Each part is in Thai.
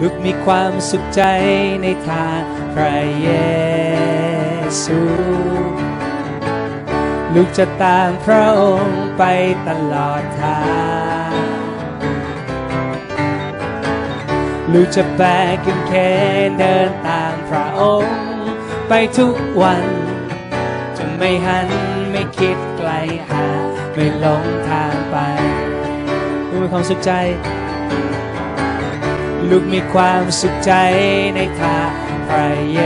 ลูกมีความสุขใจในทางพระเยซูลูกจะตามพระองค์ไปตลอดทางลูกจะแบกกางเขนเดินตามพระองค์ ไปทุกวันจะไม่หันไม่คิดไกลหาไม่หลงทางไปลูกมีความสุขใจ ลูกมีความสุขใจในทาพระเย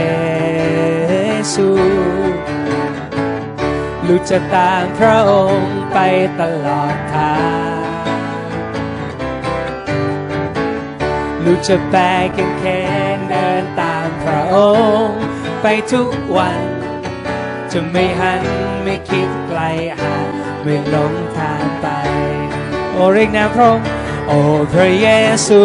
ซูลูกจะตามพระองค์ไปตลอดทางลูกจะแบกกางเขนเดินตามพระองค์ ไปทุกวัน จะไม่หันไม่คิดไกลหาไม่หลงทางไป โอเรียกนามพระองค์ โอ้พระเยซู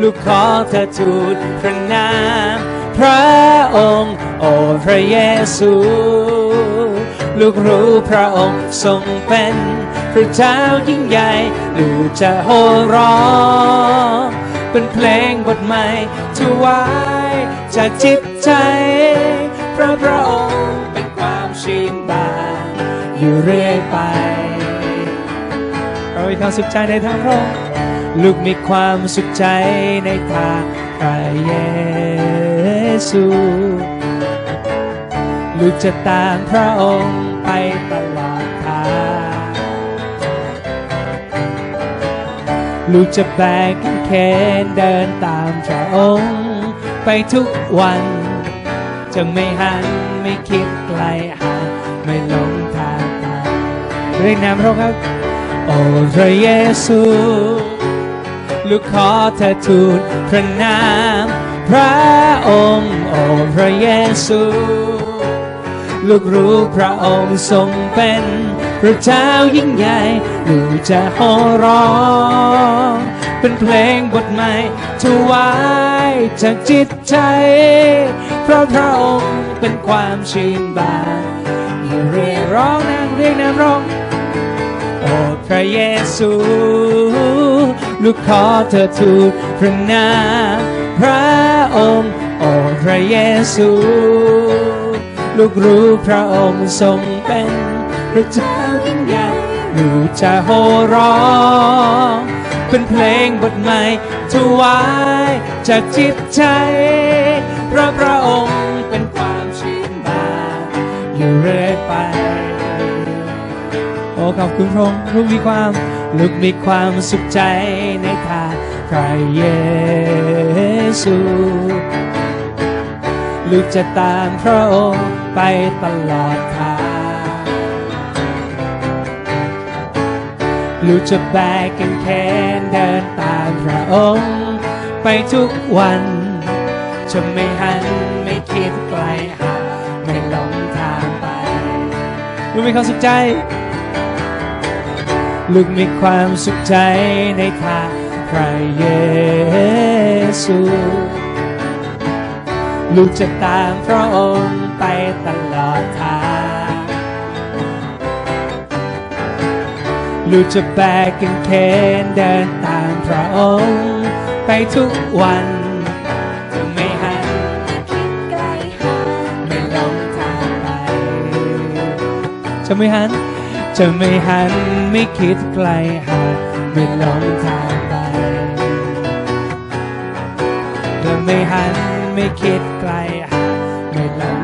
ลูกขอเธอทูลพระนามพระองค์โอ้พระเยซูลูกรู้พระองค์ทรงเป็นพระเจ้ายิ่งใหญ่ลูกจะโห่ร้องเป็นเพลงบทใหม่ถวายจากจิตใจพระพระองค์เป็นความชื่นบานอยู่เรื่อยไป มีความสุขใจในทางพระองค์ลูกมีความสุขใจในทางพระเยซูลูกจะตามพระองค์ไปตลอดทางลูกจะแบกกางเขนเดินตามพระองค์ ไปทุกวันจะไม่หันไม่คิดไกลหาไม่หลงทางเรียกนามพระองค์ครับ โอ้พระเยซูลูกขอเธอทูลพระนามพระองค์โอ้พระเยซูลูกรู้พระองค์ทรงเป็นพระเจ้ายิ่งใหญ่ลูกจะโห่ร้อง เป็นเพลงบทใหม่ถวายจากจิตใจ เพราะพระองค์เป็นความชื่นบานอยู่เรียกร้องนางเรียกนามร้อง โอ้พระเยซูลูกขอเธอทูลพระนามพระองค์ โอ้พระเยซู ลูกรู้พระองค์ทรงเป็นพระเจ้ายิ่งใหญ่ลูกจะโห่ร้องเป็นเพลงบทใหม่ถวายจากจิตใจพระพระองค์ ขอบคุณพระองค์ลูกมีความลูกมีความสุขใจในทางพระเยซูลูกจะตามพระองค์ไปตลอดทางลูกจะแบกกางเขนเดินตามพระองค์ ไปทุกวัน จะไม่หันไม่คิดไกลหาไม่หลงทางไปลูกมีความสุขใจ ลูกมีความสุขใจในทางพระเยซู ลูกจะตามพระองค์ไปตลอดทาง ลูกจะแบกกางเขนเดินตามพระองค์ ไปทุกวันจะไม่หัน จะไม่หันไม่คิดไกลหาไม่หลงทางไปจะไม่หันไม่คิดไกลหาไม่หลง